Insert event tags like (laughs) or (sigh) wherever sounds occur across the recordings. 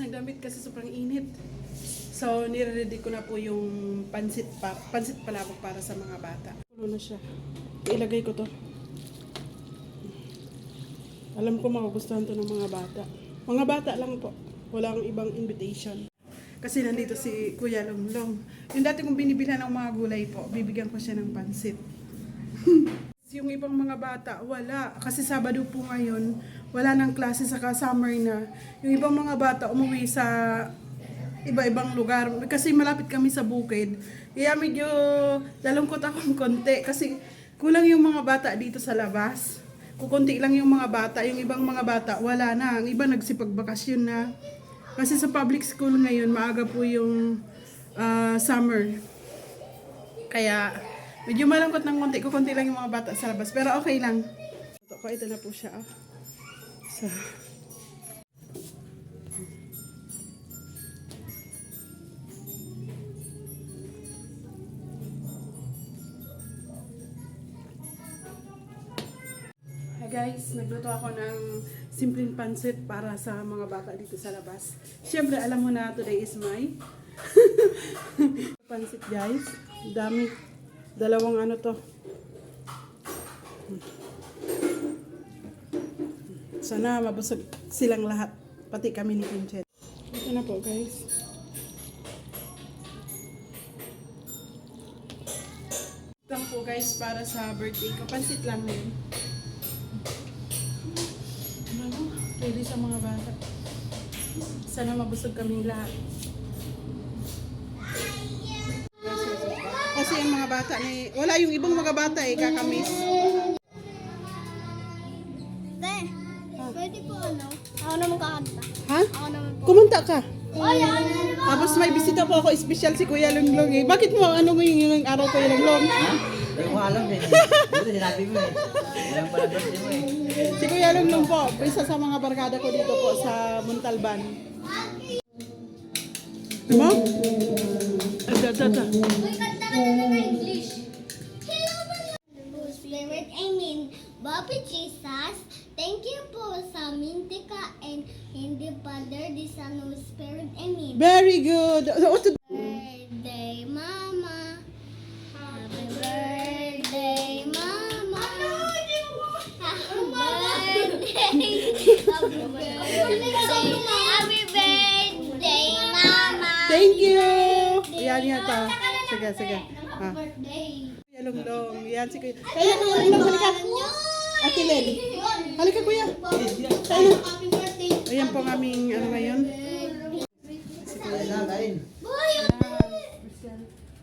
ng damit kasi sobrang init. So, nire-ready ko na po yung pansit, pa, pansit palabok para sa mga bata. Ano na siya? Ilagay ko to. Alam ko magugustuhan to ng mga bata. Mga bata lang po. Walang ibang invitation. Kasi nandito si Kuya Longlong. Yung dati kong binibilhan ng mga gulay po, bibigyan ko siya ng pansit. (laughs) yung ibang mga bata, wala. Kasi Sabado po ngayon, wala nang klase sa summer na. Yung ibang mga bata umuwi sa iba-ibang lugar. Kasi malapit kami sa bukid. Kaya medyo dalungkot akong konti. Kasi kulang yung mga bata dito sa labas. Kukunti lang yung mga bata. Yung ibang mga bata, wala na. Ang iba nagsipagbakasyon na. Kasi sa public school ngayon, maaga po yung ah, summer. Kaya, medyo malungkot ng konti. Kukunti lang yung mga bata sa labas. Pero okay lang. Ito ko, ito na po siya. ah. So, guys, nagluto ako ng simpleng pansit para sa mga bata dito sa labas. Siyempre, alam mo na today is my (laughs) pansit guys. Dami. Dalawang ano to. Sana mabusog silang lahat. Pati kami ni Pinchet. Ito na po guys. Ito po guys para sa birthday ko. Pansit lang yun. Ano? Ready sa mga bata. Sana mabusog kaming lahat. Kasi yung mga bata ni wala yung ibang mga bata eh kakamis. Kumanta ka. Yan. Tapos may bisita po ako special si Kuya Lunglong eh. Bakit mo ano mo yung, yung araw Kuya Lunglong? Hindi ko alam eh. Buti sinabi mo eh. Mo eh. Si Kuya Lunglong po, isa sa mga barkada ko dito po sa Montalban. Diba? Ada, ada, ada. Father, the Son, Holy Spirit, Amen. Very good. To- Birthday, Mama. Happy birthday, Mama. Happy birthday. Happy birthday. Happy birthday, Mama. Thank you. Yan yata. Sige, sige. Happy Ah. birthday. Kuya Lunglong. Yan si Kuya. Kaya Kuya Lunglong, halika. Ate Len. Halika Kuya. Kaya Happy. Ayan po ang aming ano ngayon.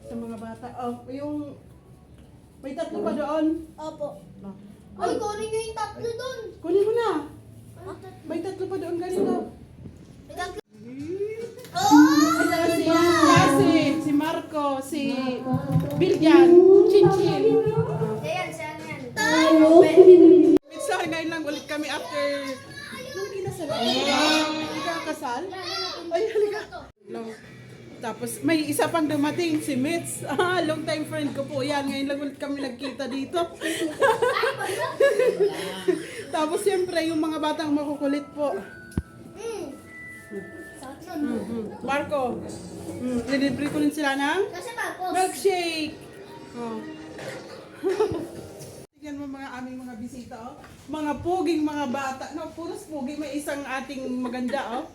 Sa mga bata. Oh, yung may tatlo pa doon. Opo. Oh. Ay, kunin nyo yung tatlo doon. Kunin mo na. May tatlo pa doon kanina. Oh! Ito si si Marco, si Biljan, Chinchin. Tapos may isa pang dumating, si Mitz. (laughs) Ah, long time friend ko po yan. Ngayon lang ulit kami nagkita dito. (laughs) Tapos siyempre yung mga batang makukulit po. Mm. Mhm. Marco, mm, nilibre ko rin sila ng milkshake. Oh. (laughs) Tingnan mo mga aming mga bisita, oh. Mga poging mga bata. No, puros pogi. May isang ating maganda, oh.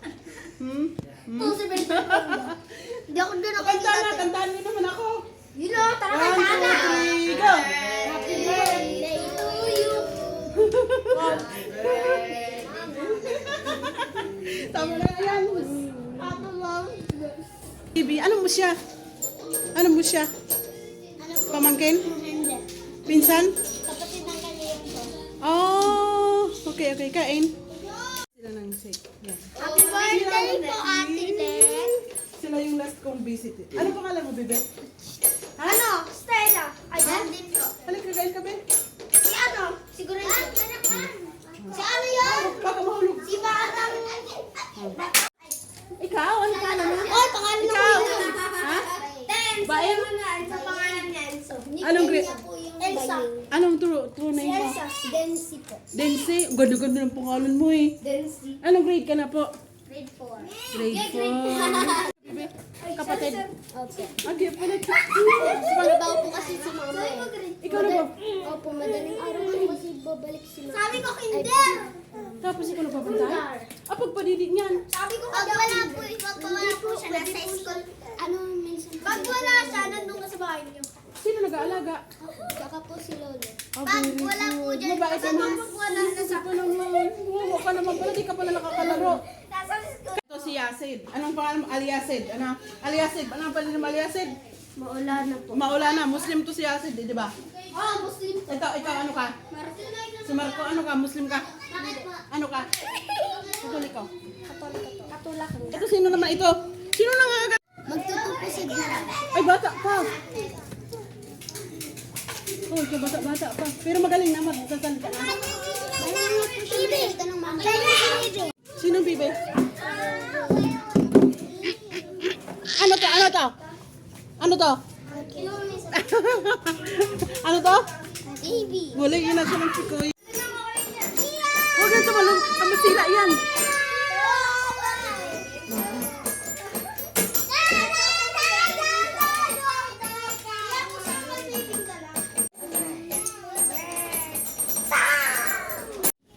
Hmm? Benito. Hindi ako doon ako Kanta na, kantahan mo naman ako. Yun o, tara One, kanta two, na. three, go! Happy birthday to you. Tama na yan. Papa, mom. Bibi, ano mo siya? Ano mo siya? Pamangkin? Pinsan? Kapatid ng kaliyan ko. Oh, okay, okay. Kain. Sila ng shake. Happy birthday po, Ate last kong visit. eh. Ano pangalan mo, bebe? Ano? Stella. Ayan din po. Halika, kain ka, be. Si ano? Siguro yun. Si ano yun? Baka mahulog. Si Barang. Ikaw, ano pangalan mo? Oh, pangalan na Ikaw. Ha? Denso. Bayan? Sa pangalan niya, Enzo. Anong grade? Elsa. Anong true, true name mo? Elsa. Densi po. Densi. Ganda-ganda ng pangalan mo eh. Densi. Anong grade ka na po? Grade 4. Grade 4. Bibi, kapatid. Okay. Agi pala. Trabaho po kasi si mama eh. Ikaw na ba? Opo, madaling araw po kasi babalik si mama. Sabi ko kinder! Tapos ikaw nagpapantay? Ah, pagpadidig niyan. Sabi ko pag wala po, pag wala po siya nasa school, ano minsan Pag wala siya, nandun ka sa bahay niyo. Sino nag-aalaga? Tsaka po si Lolo. Ah, Pag wala po dyan, pag wala na sa naman. Wawa ka naman pala. Di ka pala nakakalaro. Yasid. Anong pangalan mo? Aliasid. Ano? Aliasid. Anong pangalan mo? Aliasid? Maula na po. Maula na. Muslim to si Yasid, di ba? Oh, Muslim. Ito, ikaw ano ka? Si Marco, ano ka? Muslim ka? Po? Ano ka? Katolik ka? Katulak lang. Ito, sino naman ito? Sino na nga agad? Magtutupo si Dara. Ay, bata pa. Oh, ito bata-bata pa. Pero magaling na magsasalita na. Bibi. Ito ng mama. Bibi. Sino bibe? Ano to? ano to? Baby. Wala yun na ng chikoy. Huwag yan tumalong. Ang masila yan.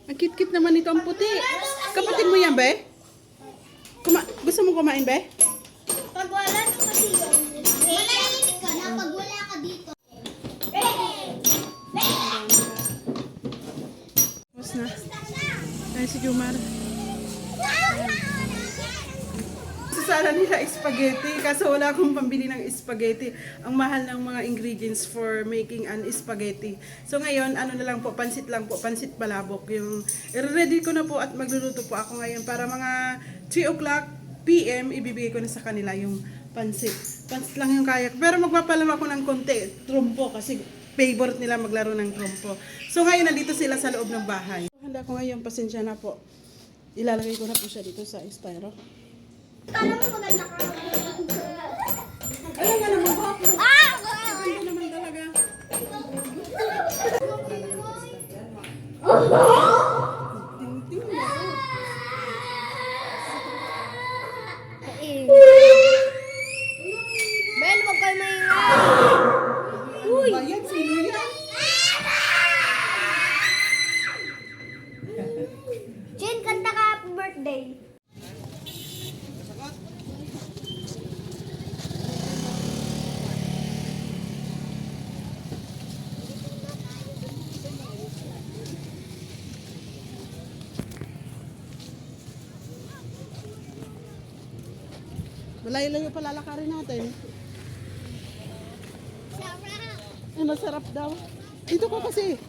Ang kit-kit naman nito ang puti. Kapatid mo yan, be? Kuma gusto mo kumain, be? Pag wala na kasi yun, manahimik ka na pag ka dito. Tapos na. Kaya si Jumar. Sasala nila spaghetti kaso wala akong pambili ng spaghetti. Ang mahal ng mga ingredients for making an spaghetti. So ngayon, ano na lang po, pansit lang po, pansit palabok. Yung ready ko na po at magluluto po ako ngayon para mga 3 o'clock PM, ibibigay ko na sa kanila yung pansit. Pansit lang yung kaya. Pero magpapalam ako ng konti, trumpo kasi favorite nila maglaro ng trumpo. So ngayon, nandito sila sa loob ng bahay. Handa ko ngayon, pasensya na po. Ilalagay ko na po siya dito sa styro. Mo maganda ka. Malayo-layo pa lalakarin natin. Ay, masarap daw. Dito ko kasi.